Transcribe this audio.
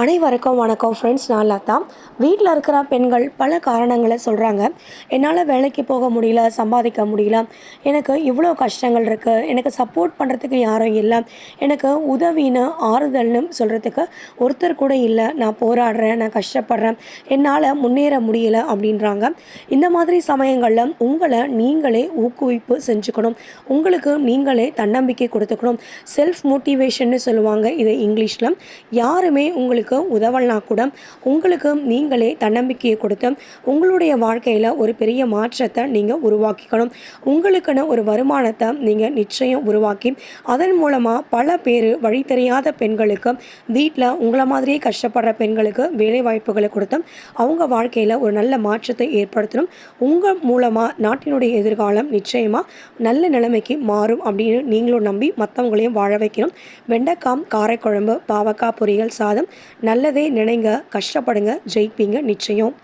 அனைவருக்கும் வணக்கம் ஃப்ரெண்ட்ஸ் நான் லதா. வீட்டில் இருக்கிற பெண்கள் பல காரணங்களை சொல்கிறாங்க என்னால் வேலைக்கு போக முடியல சம்பாதிக்க முடியல. எனக்கு இவ்வளோ கஷ்டங்கள் இருக்குது எனக்கு சப்போர்ட் பண்ணுறதுக்கு யாரும் இல்லை. எனக்கு உதவின்னு ஆறுதல்னு சொல்கிறதுக்கு ஒருத்தர் கூட இல்லை. நான் போராடுறேன் நான் கஷ்டப்படுறேன். என்னால் முன்னேற முடியல அப்படின்றாங்க. இந்த மாதிரி சமயங்களில் உங்களை நீங்களே ஊக்குவிப்பு செஞ்சுக்கணும். உங்களுக்கு நீங்களே தன்னம்பிக்கை கொடுத்துக்கணும். செல்ஃப் மோட்டிவேஷன்னு சொல்லுவாங்க இது இங்கிலீஷில். யாருமே உங்களுக்கு உதவலனா கூட உங்களுக்கு நீங்களே தன்னம்பிக்கையை கொடுத்து உங்களுடைய வாழ்க்கையில் ஒரு பெரிய மாற்றத்தை நீங்கள் உருவாக்கிக்கணும். உங்களுக்குன்னு ஒரு வருமானத்தை நீங்கள் நிச்சயம் உருவாக்கி அதன் மூலமாக பல பேர் வழி தெரியாத பெண்களுக்கு வீட்டில் உங்களை மாதிரியே கஷ்டப்படுற பெண்களுக்கு வேலை வாய்ப்புகளை கொடுத்து அவங்க வாழ்க்கையில் ஒரு நல்ல மாற்றத்தை ஏற்படுத்தணும். உங்கள் மூலமாக நாட்டினுடைய எதிர்காலம் நிச்சயமாக நல்ல நிலைமைக்கு மாறும் அப்படின்னு நீங்களும் நம்பி மற்றவங்களையும் வாழ வைக்கணும். வெண்டைக்காய் காரைக்குழம்பு பாவக்காய் பொரியல் சாதம் நல்லதே நினைங்க கஷ்டப்படுங்க ஜெயிப்பீங்க நிச்சயம்.